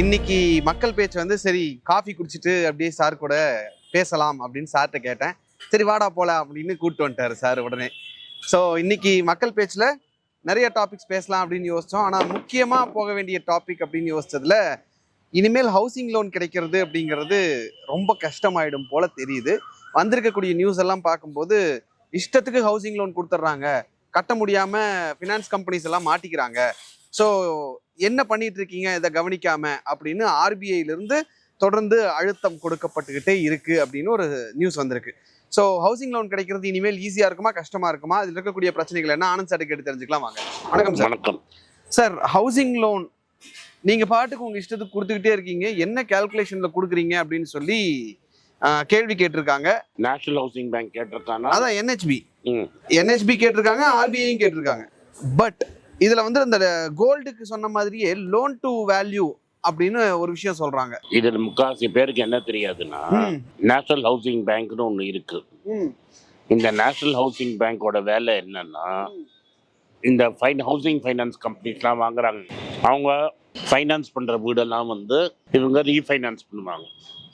இன்னைக்கு மக்கள் பேச்சு வந்து சரி காஃபி குடிச்சிட்டு அப்படியே சார் கூட பேசலாம் அப்படின்னு சார்கிட்ட கேட்டேன். சரி வாடா போல அப்படின்னு கூப்பிட்டு வந்துட்டாரு சார் உடனே. ஸோ இன்னைக்கு மக்கள் பேச்சில் நிறைய டாபிக்ஸ் பேசலாம் அப்படின்னு யோசித்தோம் ஆனால் முக்கியமாக போக வேண்டிய டாபிக் அப்படின்னு யோசித்ததில் இனிமேல் ஹவுசிங் லோன் கிடைக்கிறது அப்படிங்கிறது ரொம்ப கஷ்டமாயிடும் போல தெரியுது. வந்திருக்கக்கூடிய நியூஸ் எல்லாம் பார்க்கும்போது இஷ்டத்துக்கு ஹவுசிங் லோன் கொடுத்துட்றாங்க. கட்ட முடியாமல் ஃபினான்ஸ் கம்பெனிஸ் எல்லாம் மாட்டிக்கிறாங்க. ஸோ என்ன பண்ணிட்டு இருக்கீங்க இதை கவனிக்காம அப்படின்னு இருந்து தொடர்ந்து அழுத்தம் கொடுக்கப்பட்டுக்கிட்டே இருக்கு அப்படின்னு ஒரு நியூஸ் வந்திருக்கு. ஸோ ஹவுசிங் லோன் கிடைக்கிறது இனிமேல் ஈஸியா இருக்குமா? கஷ்டமா இருக்குமா? அதில் இருக்கக்கூடிய பிரச்சனைகள் என்ன? ஆனந்த் சார் கேட்டு தெரிஞ்சுக்கலாம் வாங்க. வணக்கம் சார் வணக்கம். சார் ஹவுசிங் லோன் நீங்க பாட்டுக்கு உங்க இஷ்டத்துக்கு கொடுத்துக்கிட்டே இருக்கீங்க. என்ன கால்குலேஷன்ல கொடுக்குறீங்க அப்படின்னு சொல்லி கேள்வி கேட்டிருக்காங்க. நேஷனல் ஹவுசிங் பேங்க் கேட்டிருக்கானா? அதான் என்ஹெச்பி ம். என்ஹெச்பி கேட்டிருக்காங்க ஆர்பிஐயும் கேட்டிருக்காங்க. பட் இதுல வந்து அந்த கோல்டுக்கு சொன்ன மாதிரியே லோன் டு வேல்யூ அப்படின்னு ஒரு விஷயம் சொல்றாங்க. இதுல முக்காசி பேருக்கு என்ன தெரியாதுன்னா நேஷனல் ஹவுசிங் பேங்க்னு ஒண்ணு இருக்கு. இந்த நேஷனல் ஹவுசிங் பேங்கோட வேலை என்னன்னா இந்த ஃபைன் ஹவுசிங் ஃபைனான்ஸ் கம்பெனிஸ்லாம் வாங்குறாங்க. அவங்க ஃபைனான்ஸ் பண்ற வீடெல்லாம் வந்து இவங்க ரீஃபைனான்ஸ் பண்ணுவாங்க.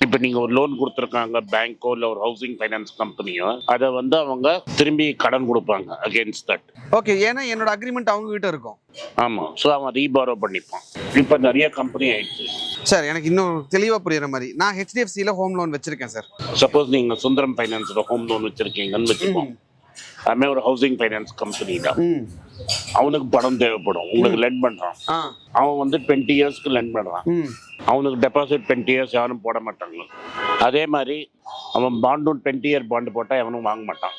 இப்போ நீங்கள் ஒரு லோன் கொடுத்துருக்காங்க பேங்க்கோ இல்லை ஒரு ஹவுசிங் ஃபைனான்ஸ் கம்பெனியோ அதை வந்து அவங்க திரும்பி கடன் கொடுப்பாங்க அகேன்ஸ்ட் தட் ஓகே ஏன்னா என்னோட அக்ரிமெண்ட் அவங்க கிட்ட இருக்கும். ஆமாம் ஸோ அவன் ரீபாரோ பண்ணிப்பான். இப்போ நிறைய கம்பெனி ஆயிடுச்சு. சார் எனக்கு இன்னும் தெளிவா புரியுற மாதிரி நான் ஹெச்டிஎஃப்சியில் ஹோம் லோன் வச்சிருக்கேன் சார் சப்போஸ் நீங்க சுந்தரம் ஃபைனான்ஸோட ஹோம் லோன் வச்சிருக்கீங்கன்னு வச்சுக்கோங்க. அதுமே ஒரு ஹவுசிங் ஃபைனான்ஸ் கம்பெனி தான் அவனுக்கு பணம் தேவைப்படும். உங்களுக்கு லெண்ட் பண்றான். அவன் வந்து டுவெண்ட்டி இயர்ஸ்க்கு லெண்ட் பண்றான். அவனுக்கு டெபாசிட் டுவெண்ட்டி இயர்ஸ் யாரும் போட மாட்டாங்க. அதே மாதிரி அவன் பாண்டும் டுவெண்ட்டி இயர் பாண்டு போட்டால் எவனும் வாங்க மாட்டான்.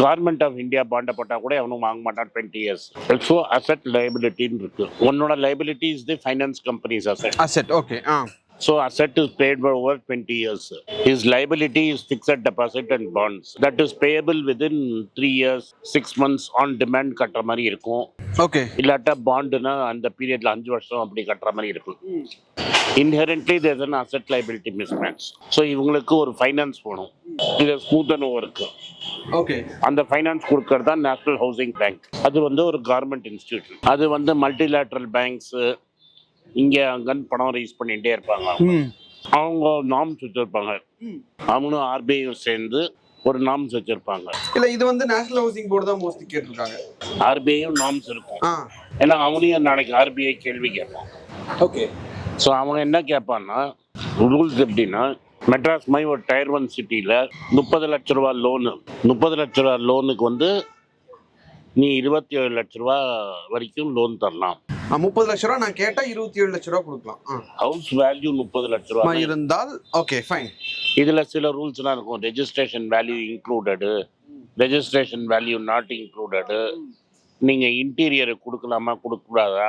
கவர்மெண்ட் ஆஃப் இந்தியா பாண்டை போட்டால் கூட எவனும் வாங்க மாட்டான் டுவெண்ட்டி இயர்ஸ் ஸோ அசெட் லைபிலிட்டின்னு இருக்கு. உன்னோட liability is the finance companies asset asset okay ah. So asset is paid for over 20 years. His liability is fixed deposit and bonds. That is payable within three years, six months on demand கட்டுற மாதிரி இருக்கும். Okay இல்லாட்டா பாண்டுனா அந்த பீரியட்ல அஞ்சு வருஷம் அப்படி கட்டுற மாதிரி இருக்கும். Inherently there's an asset liability mismatch so இவங்களுக்கு ஒரு ஃபைனான்ஸ் போகணும் இது ஸ்மூத் அண்ட் இருக்கு. ஓகே அந்த ஃபைனான்ஸ் கொடுக்கறது தான் நேஷனல் ஹவுசிங் பேங்க் அது வந்து ஒரு கவர்மெண்ட் இன்ஸ்டியூஷன் அது வந்து மல்டிலேட்ரல் பேங்க்ஸ் இங்கே அங்கன்னு பணம் ரைஸ் பண்ணிகிட்டே இருப்பாங்க அவங்க. அவங்க நாம்ஸ் வச்சிருப்பாங்க. அவங்களும் ஆர்பிஐயும் சேர்ந்து ஒரு நாம்ஸ் வச்சிருப்பாங்க. இல்ல இது வந்து நேஷனல் ஹவுசிங் போர்டு தான் மோஸ்ட்லி கேட்டிருக்காங்க. ஆர்பிஐயும் நாம்ஸ் இருக்கும். ஏன்னா அவனையும் நாளைக்கு ஆர்பிஐ கேள்வி கேட்பான். ஓகே ஸோ அவன் என்ன கேட்பான்னா ரூல்ஸ் எப்படின்னா மெட்ராஸ் மாதிரி ஒரு டயர் ஒன் சிட்டியில் முப்பது லட்ச ரூபா லோனு முப்பது லட்ச ரூபா லோனுக்கு வந்து நீ இருபத்தி ஏழு லட்ச ரூபா வரைக்கும் லோன் தரலாம். முப்பது லட்ச ரூபா நான் கேட்டா இருபத்தி ஏழு லட்ச ரூபா கொடுக்கலாம். ஹவுஸ் வேல்யூ முப்பது லட்ச ரூபா. இருந்தால் ஓகே ஃபைன் இதில் சில ரூல்ஸ்லாம் இருக்கும். Registration value included registration value not included நீங்கள் இன்டீரியர் கொடுக்கலாமா கொடுக்கக்கூடாதா?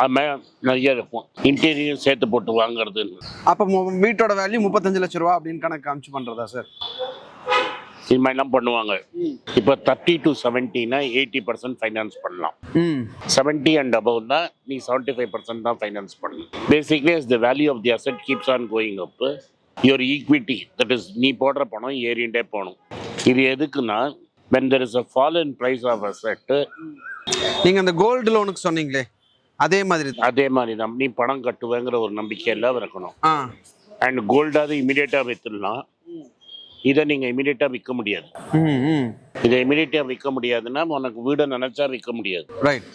அது மாதிரி நிறைய இருக்கும். இன்டீரியர் சேர்த்து போட்டு வாங்குறதுன்னு. அப்ப வீட்டோட வேல்யூ முப்பத்தஞ்சு லட்ச ரூபா அப்படின்னு கணக்கு காமிச்சு பண்றதா சார் இது மாதிரிலாம் பண்ணுவாங்க இப்போ தேர்ட்டி டு செவன்ட்டினா எயிட்டி பர்சன்ட் ஃபைனான்ஸ் பண்ணலாம். செவன்ட்டி அண்ட் அபவ்னா நீ செவன்ட்டி ஃபைவ் பர்சன்ட் தான் ஃபைனான்ஸ் பண்ணணும் basically is the value of the asset keeps on going up your equity that is நீ போடுற பணம் ஏறிண்டே போகணும். இது எதுக்குன்னா when there is a fall in price of asset நீங்க அந்த கோல்டு லோனுக்கு சொன்னீங்களே அதே மாதிரி தான் அதே மாதிரி தான் நீ பணம் கட்டுவேங்கிற ஒரு நம்பிக்கை எல்லாம் இருக்கணும் அண்ட் கோல்டாவது இமீடியட்டாக விற்றுலாம் இதை நீங்கள் இமீடியட்டாக விற்க முடியாது. இதை இமீடியட்டாக விற்க முடியாதுன்னா உனக்கு வீடை நினச்சா விற்க முடியாது. ரைட்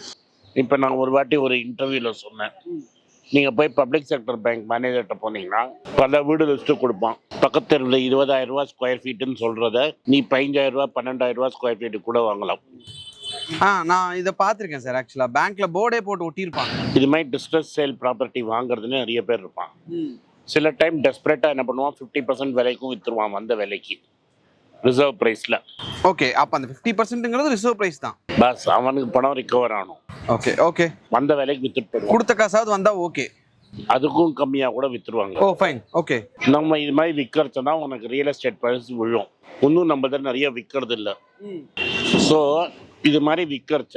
இப்போ நான் ஒரு வாட்டி ஒரு இன்டர்வியூவில் சொன்னேன். நீங்கள் போய் பப்ளிக் செக்டர் பேங்க் மேனேஜர்கிட்ட போனீங்கன்னா பல வீடு லிஸ்ட்டு கொடுப்பான். பக்கத்து தெருவில் இருபதாயிரம் ரூபா ஸ்கொயர் ஃபீட்டுன்னு சொல்கிறத நீ பதினஞ்சாயிரம் ரூபா பன்னெண்டாயிரம் ரூபா ஸ்கொயர் ஃபீட்டு கூட வாங்கலாம். ஆ நான் இதை பார்த்துருக்கேன் சார் ஆக்சுவலா பேங்க்ல போர்டே போட்டு ஒட்டியிருப்பாங்க. இது மாதிரி டிஸ்ட்ரஸ் சேல் ப்ராப்பர்ட்டி வாங்குறதுன்னு நிறைய பேர் இருப்பான் சில டைம் டெஸ்பரேட்டாக என்ன பண்ணுவான்? ஃபிஃப்டி பர்சன்ட் விலைக்கும் விற்றுருவான் வந்த விலைக்கு. ரிசர்வ் ப்ரைஸில் ஓகே அப்ப அந்த ஃபிஃப்டி பர்சன்ட்ங்கிறது ரிசர்வ் பிரைஸ் தான். பஸ் அவனுக்கு பணம் ரிகவர் ஆகணும். ஓகே ஓகே வந்த விலைக்கு போயிடுவான். கொடுத்த காசாவது வந்தா ஓகே அதுக்கும் கம்மியாக கூட விற்றுருவாங்க ஓ ஃபைன் ஓகே நம்ம இது மாதிரி விற்கிறதுனா உனக்கு ரியல் எஸ்டேட் ப்ரைஸ் விழும். இன்னும் நம்ம தான் நிறைய விற்கிறது இல்லை. ஸோ இது மாதிரி விற்கிறச்ச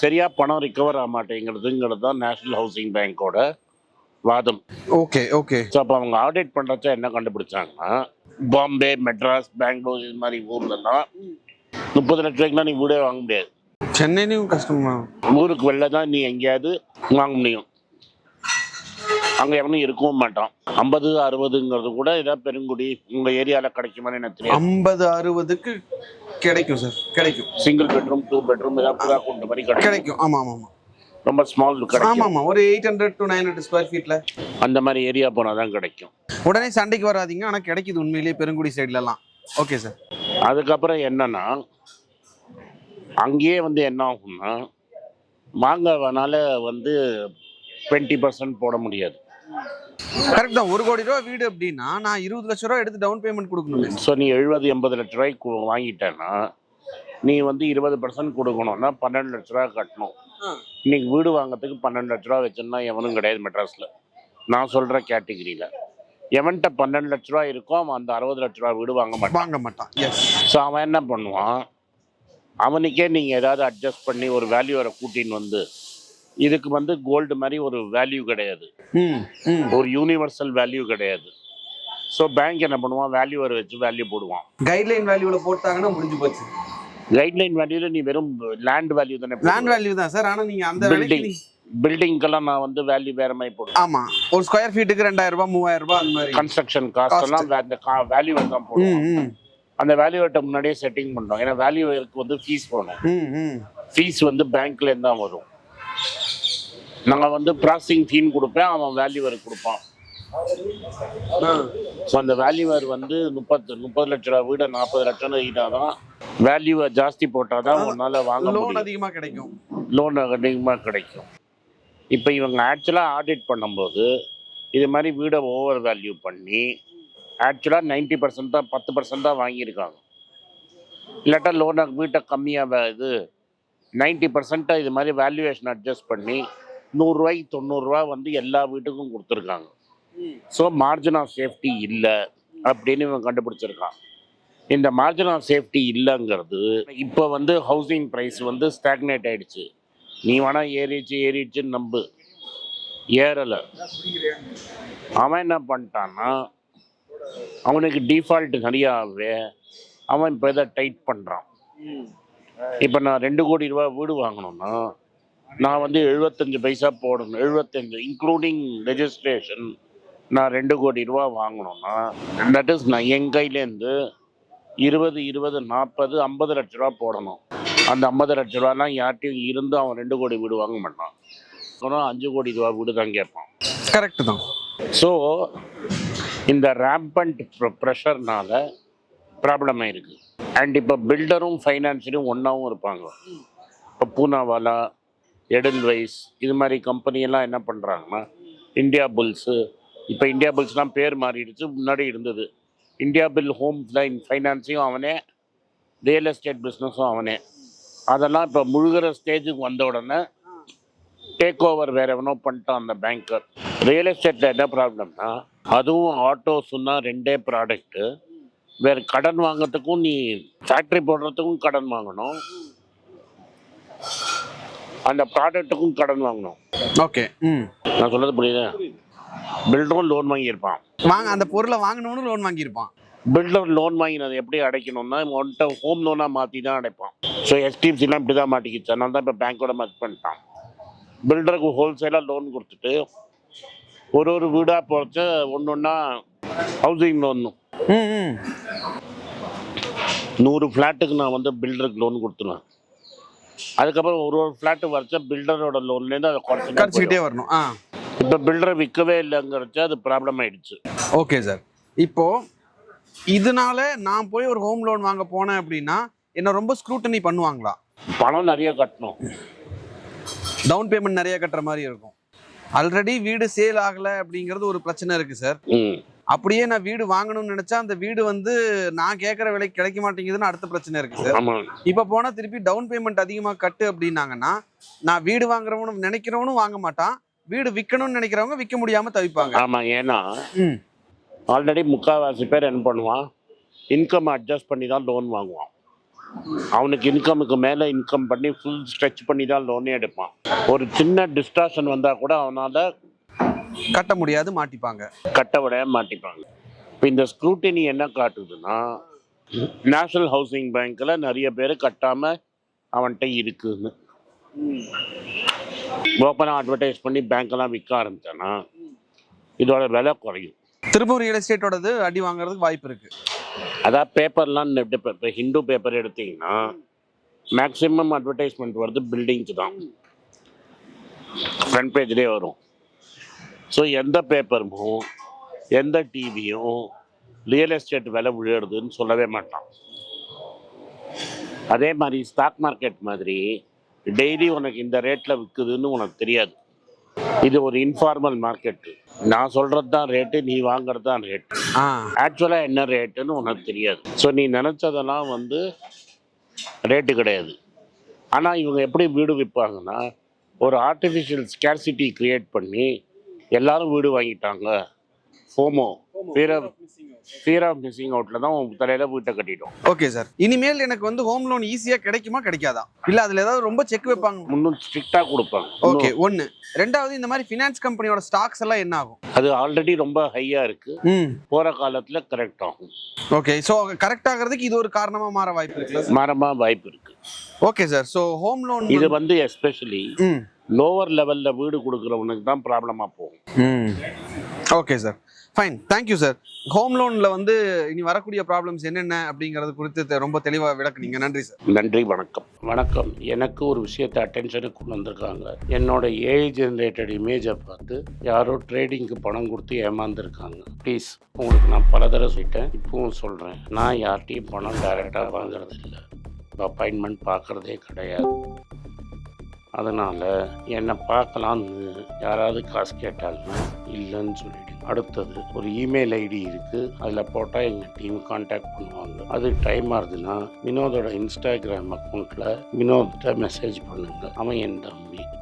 சரியாக பணம் ரிகவர் ஆக மாட்டேங்கிறதுங்கிறது தான் நேஷ்னல் ஹவுசிங் பேங்க்கோட வாதம். Okay okay. ஸோ அப்போ அவங்க ஆடிட் பண்ணுறச்ச என்ன கண்டுபிடிச்சாங்கன்னா பாம்பே மெட்ராஸ் பெங்களூர் இது மாதிரி ஊர்லலாம் முப்பது லட்ச ரூபாய்க்குலாம் நீ வீடே வாங்க முடியாது. சென்னையிலும் கஷ்டமா ஊருக்கு வெளில தான் நீ எங்கேயாவது வாங்க முடியும். அங்கே எவனும் இருக்கவும் மாட்டான். ஐம்பது அறுபதுங்கிறது கூட ஏதாவது பெருங்குடி உங்கள் ஏரியாவில் கிடைக்குமான்னு எனக்கு தெரியாது. ஐம்பது அறுபதுக்கு கிடைக்கும் சார் கிடைக்கும். சிங்கிள் பெட்ரூம் டூ பெட்ரூம் ஏதாவது புறா கொண்ட மாதிரி கிடைக்கும். கிடைக்கும். ஆமா ஆமா ஆமா. ரொம்ப ஸ்மால் கிடைக்கும். ஆமா ஒரு eight hundred to nine hundred square ஃபீட்ல அந்த மாதிரி ஏரியா போனால் தான் கிடைக்கும். உடனே சண்டைக்கு வராதீங்க ஆனா கிடைக்குது உண்மையிலேயே பெருங்குடி சைட்லலாம் ஓகே சார் அதுக்கப்புறம் என்னன்னா அங்கேயே வந்து என்ன ஆகும்னா மாங்காய்னால வந்து டுவெண்ட்டி பர்சன்ட் போட முடியாது. கரெக்ட் தான். ஒரு கோடி ரூபா வீடு அப்படின்னா நான் இருபது லட்ச ரூபா எடுத்து டவுன் பேமெண்ட் கொடுக்கணும் ஸோ நீ எழுபது எண்பது லட்ச ரூபாய்க்கு வாங்கிட்டேன்னா நீ வந்து இருபது பர்சன்ட் கொடுக்கணும்னா பன்னெண்டு லட்ச ரூபா கட்டணும். இன்னைக்கு வீடு வாங்குறதுக்கு பன்னெண்டு லட்ச ரூபா வச்சிருந்தா எவனும் கிடையாது மெட்ராஸில். நான் சொல்கிற கேட்டகிரியில். எவன்கிட்ட பன்னெண்டு லட்ச ரூபா இருக்கோ அவன் அந்த அறுபது லட்ச ரூபா வீடு வாங்க மாட்டான். வாங்க மாட்டான். எஸ் ஸோ அவன் என்ன பண்ணுவான்? அவனுக்கே நீங்கள் ஏதாவது அட்ஜஸ்ட் பண்ணி ஒரு வேல்யூவரை கூட்டின்னு வந்து இதுக்கு வந்து கோல்டு மாதிரி ஒரு வேல்யூ கிடையாது. ஒரு யூனிவர்சல் வேல்யூ கிடையாது. ஸோ பேங்க் என்ன பண்ணுவான்? வேல்யூவர் வச்சு வேல்யூ போடுவான். கைட்லைன் வேல்யூல போட்டாங்கன்னா முடிஞ்சு போச்சு. கைட்லைன் வேல்யூல நீ வெறும் லேண்ட் வேல்யூ தானே லேண்ட் வேல்யூ தான் சார் ஆனா நீங்க அந்த பில்டிங் பில்டிங்கெல்லாம் நான் வந்து வேல்யூ வேற மாதிரி போடுவேன். ஆமா. ஒரு ஸ்கொயர் ஃபீட்டுக்கு ரெண்டாயிரம் ரூபாய் மூவாயிரம் ரூபாய் அந்த மாதிரி. கன்ஸ்ட்ரக்ஷன் காஸ்ட் எல்லாம் அந்த வேல்யூ தான் போடுவோம். அந்த வேல்யூவர்ட்ட முன்னாடியே செட்டிங் பண்ணுறோம் ஏன்னா வேல்யூவருக்கு வந்து ஃபீஸ் போகணும் ஃபீஸ் வந்து பேங்க்ல இருந்து தான் வரும். நாங்கள் வந்து ப்ராசஸிங் ஃபீன் கொடுப்பேன் அவன் வேல்யூவருக்கு கொடுப்பான். ஸோ அந்த வேல்யூவர் வந்து முப்பத்து முப்பது லட்ச ரூபா வீடை நாற்பது லட்சம் தான் வேல்யூவை ஜாஸ்தி போட்டால் தான் உன்னால் வாங்க லோன் முடியும். அதிகமா கிடைக்கும். லோன் அதிகமாக கிடைக்கும். இப்போ இவங்க ஆக்சுவலாக ஆடிட் பண்ணும்போது இது மாதிரி வீடை ஓவர் வேல்யூ பண்ணி ஆக்சுவலாக நைன்ட்டி பர்சன்ட் தான் பத்து பர்சன்ட் தான் வாங்கியிருக்காங்க. இல்லாட்டா லோனை வீட்டை கம்மியாக இது நைன்ட்டி பர்சன்ட்டாக இது மாதிரி வேல்யூவேஷன் அட்ஜஸ்ட் பண்ணி நூறுரூவாய்க்கு தொண்ணூறுரூவா வந்து எல்லா வீட்டுக்கும் கொடுத்துருக்காங்க. ஸோ மார்ஜின் ஆஃப் சேஃப்டி இல்லை அப்படின்னு இவன் கண்டுபிடிச்சிருக்கான். இந்த மார்ஜின் ஆஃப் சேஃப்டி இல்லைங்கிறது இப்போ வந்து ஹவுசிங் ப்ரைஸ் வந்து ஸ்டாக்னேட் ஆயிடுச்சு. நீ வேணால் ஏறிடுச்சு ஏறிடுச்சுன்னு நம்பு. ஏறலை. அவன் என்ன பண்ணிட்டான்னா அவனுக்கு டிஃபால்ட் நிறையாவே அவன் இப்போ இதை டைட் பண்ணுறான் இப்போ நான் ரெண்டு கோடி ரூபா வீடு வாங்கணும்னா நான் வந்து எழுபத்தஞ்சு பைசா போடணும். எழுபத்தஞ்சு இன்க்ளூடிங் ரெஜிஸ்ட்ரேஷன் நான் ரெண்டு கோடி ரூபா வாங்கணும்னா தட் இஸ் நான் என் கையிலேருந்து இருபது இருபது நாற்பது ஐம்பது லட்ச ரூபா போடணும். அந்த ஐம்பது லட்ச ரூபாலாம் யார்ட்டையும் இருந்து அவன் ரெண்டு கோடி வீடு வாங்க மாட்டான். அவன் அஞ்சு கோடி ரூபா வீடு தான் கேட்பான். கரெக்ட் தான். ஸோ இந்த ரேம்பண்ட் ப்ரெஷர்னால ப்ராப்ளம் ஆயிருக்கு. அண்ட் இப்போ பில்டரும் ஃபைனான்சியரும் ஒன்றாவும் இருப்பாங்க. இப்போ பூனாவாலா எடல்வைஸ் இது மாதிரி கம்பெனியெல்லாம் என்ன பண்ணுறாங்கன்னா இந்தியா புல்ஸு இப்போ இந்தியா புல்ஸ்லாம் பேர் மாறிடுச்சு முன்னாடி இருந்தது. இந்தியா பில் ஹோம் ஃபைனான்ஸையும் அவனே. ரியல் எஸ்டேட் பிஸ்னஸும் அவனே. அதெல்லாம் இப்போ முழுகிற ஸ்டேஜுக்கு வந்த உடனே டேக் ஓவர் வேற எவனோ பண்ணிட்டான் அந்த பேங்கர் ரியல் எஸ்டேட்டில் என்ன ப்ராப்ளம்னா அதுவும் ஆட்டோஸ்னா ரெண்டே ப்ராடக்ட்டு வேறு கடன் வாங்குறதுக்கும் நீ ஃபேக்ட்ரி போடுறதுக்கும் கடன் வாங்கணும். அந்த ப்ராடக்ட்டுக்கும் கடன் வாங்கணும். ஓகே நான் சொல்றது புரியுது? பில்டரும் லோன் வாங்கியிருப்பான். வாங்க அந்த பொருளை வாங்கணும்னு லோன் வாங்கியிருப்பான். பில்டர் லோன் வாங்கினது எப்படி அடைக்கணும்னா ஒன்ட்ட ஹோம் லோனாக மாற்றி தான் அடைப்பான். ஸோ எஸ்டிஎஃப்சிலாம் இப்படி தான் மாட்டிக்கிச்சு. அதனால தான் இப்போ பேங்க்கோட மர்ஜ் பண்ணிட்டான். பில்டருக்கு ஹோல்சேலாக லோன் கொடுத்துட்டு ஒரு ஒரு வீடாக போகிறச்ச ஒன்று ஒன்றா ஹவுசிங் லோன் நூறு ஃப்ளாட்டுக்கு நான் வந்து பில்டருக்கு லோன் கொடுத்துருவேன். அதுக்கப்புறம் ஒரு ஒரு ஃப்ளாட்டு வரைச்ச பில்டரோட லோன்லேருந்து அதை கரைச்சிக்கிட்டே வரணும். ஆ. இப்போ பில்டரை விற்கவே இல்லைங்கிறச்ச அது ப்ராப்ளம் ஆயிடுச்சு. ஓகே சார் இப்போ இதனால நான் போய் ஒரு ஹோம் லோன் வாங்க போனேன் அப்படின்னா என்ன ரொம்ப ஸ்க்ரூட்டனி பண்ணுவாங்களா? பணம் நிறைய கட்டணும். டவுன் பேமெண்ட் நிறைய கட்டுற மாதிரி இருக்கும். ஆல்ரெடி வீடு சேல் ஆகல அப்படிங்கிறது ஒரு பிரச்சனை இருக்கு சார் அப்படியே நான் வீடு வாங்கணும்னு நினைச்சா அந்த வீடு வந்து நான் கேட்குற விலைக்கு கிடைக்க மாட்டேங்குதுன்னு அடுத்த பிரச்சனை இருக்கு சார் இப்போ போனா திருப்பி டவுன் பேமெண்ட் அதிகமா கட்டு அப்படின்னாங்கன்னா நான் வீடு வாங்குறவனும் நினைக்கிறவனும் வாங்க மாட்டான். வீடு விற்கணும்னு நினைக்கிறவங்க விற்க முடியாம தவிப்பாங்க. ஆமாம் ஏன்னா ஆல்ரெடி முக்கால்வாசி பேர் என்ன பண்ணுவான்? இன்கம் அட்ஜஸ்ட் பண்ணி தான் லோன் வாங்குவான். அவனுக்கு இன்கமுக்கு மேலே இன்கம் பண்ணி ஃபுல் ஸ்ட்ரெச் பண்ணி தான் லோனே எடுப்பான். ஒரு சின்ன டிஸ்ட்ராக்ஷன் வந்தால் கூட அவனால் கட்ட முடியாது மாட்டிப்பாங்க. கட்ட விட மாட்டிப்பாங்க. இப்போ இந்த ஸ்க்ரூட்டினி என்ன காட்டுதுன்னா நேஷனல் ஹவுசிங் பேங்க்கில் நிறைய பேர் கட்டாமல் அவன்கிட்ட இருக்குன்னு. ஓப்பனாக அட்வர்டைஸ் பண்ணி பேங்க்கெல்லாம் விற்க ஆரம்பித்தானா இதோட விலை குறையும். திருப்பூர் ரியல் எஸ்டேட்டோடது அடி வாங்குறதுக்கு வாய்ப்பு இருக்கு. அதான் பேப்பர்லாம் இப்போ ஹிந்து பேப்பர் எடுத்தீங்கன்னா மேக்ஸிமம் அட்வர்டைஸ்மெண்ட் வருது பில்டிங்க்கு தான். ஃப்ரண்ட் பேஜ்லேயே வரும். ஸோ எந்த பேப்பரும் எந்த டிவியும் ரியல் எஸ்டேட் விலை விழுறதுன்னு சொல்லவே மாட்டான். அதே மாதிரி ஸ்டாக் மார்க்கெட் மாதிரி டெய்லி உனக்கு இந்த ரேட்டில் விற்குதுன்னு உனக்கு தெரியாது. இது ஒரு இன்ஃபார்மல் மார்க்கெட்டு நான் சொல்கிறது தான் ரேட்டு நீ வாங்குறது தான் ரேட்டு ஆக்சுவலாக என்ன ரேட்டுன்னு உனக்கு தெரியாது. ஸோ நீ நினச்சதெல்லாம் வந்து ரேட்டு கிடையாது. ஆனால் இவங்க எப்படி வீடு விற்பாங்கன்னா ஒரு ஆர்டிஃபிஷியல் ஸ்கேர்சிட்டி கிரியேட் பண்ணி எல்லாரும் வீடு வாங்கிட்டாங்க. FOMO fear of fear of missing அவுட்டில் தான் உன் தலையில் வீட்டை கட்டிட்டோம். ஓகே சார் இனிமேல் எனக்கு வந்து ஹோம் லோன் ஈஸியா கிடைக்குமா கிடைக்காதா? இல்ல அதுல ஏதாவது ரொம்ப செக் வைப்பாங்க முன்னும் ஸ்ட்ரிக்டாக கொடுப்பாங்க. ஓகே ஒன்னு ரெண்டாவது இந்த மாதிரி ஃபினான்ஸ் கம்பெனியோட ஸ்டாக்ஸ் எல்லாம் என்ன ஆகும்? அது ஆல்ரெடி ரொம்ப ஹையாக இருக்குது ம். போகிற காலத்தில் கரெக்ட் ஆகும். ஓகே ஸோ கரெக்ட் ஆகிறதுக்கு இது ஒரு காரணமா மாற வாய்ப்பு இருக்குல்ல மரமாக வாய்ப்பு இருக்குது okay sir so home loan இது வந்து எஸ்பெஷலி ம். லோவர் லெவலில் வீடு கொடுக்குறவனுக்கு தான் ப்ராப்ளமாக போகும். ம். Okay sir fine thank you sir home லோனில் வந்து இனி வரக்கூடிய ப்ராப்ளம்ஸ் என்னென்ன அப்படிங்கிறது குறித்து ரொம்ப தெளிவாக விளக்குனீங்க. நன்றி சார் நன்றி வணக்கம். வணக்கம். எனக்கு ஒரு விஷயத்தை அட்டென்ஷனுக்கு கொண்டு வந்திருக்காங்க. என்னோட ஏஐ ஜென்ரேட்டட் இமேஜை பார்த்து யாரோ ட்ரேடிங்க்கு பணம் கொடுத்து ஏமாந்துருக்காங்க. ப்ளீஸ் உங்களுக்கு நான் பல தடவை சொல்லிட்டேன். இப்பவும் சொல்கிறேன் நான் யார்கிட்டையும் பணம் டைரெக்டாக வாங்குறது இல்லை அப்பாயின்மெண்ட் பார்க்குறதே கிடையாது. அதனால் என்னை பார்க்கலான்னு யாராவது காசு கேட்டாலுமே இல்லைன்னு சொல்லிடு அடுத்தது ஒரு இமெயில் ஐடி இருக்குது அதில் போட்டால் எங்கள் டீம் காண்டாக்ட் பண்ணுவாங்க. அது டைம் ஆகுதுன்னா வினோதோட இன்ஸ்டாகிராம் அக்கௌண்ட்டில் வினோத்கிட்ட மெசேஜ் பண்ணுங்க. அவன் என் தம்பி.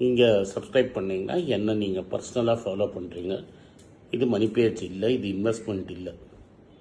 நீங்கள் சப்ஸ்கிரைப் பண்ணிங்கன்னா என்ன நீங்கள் பர்சனலாக ஃபாலோ பண்ணுறீங்க இது மணி இல்லை இது இன்வெஸ்ட்மெண்ட் இல்லை.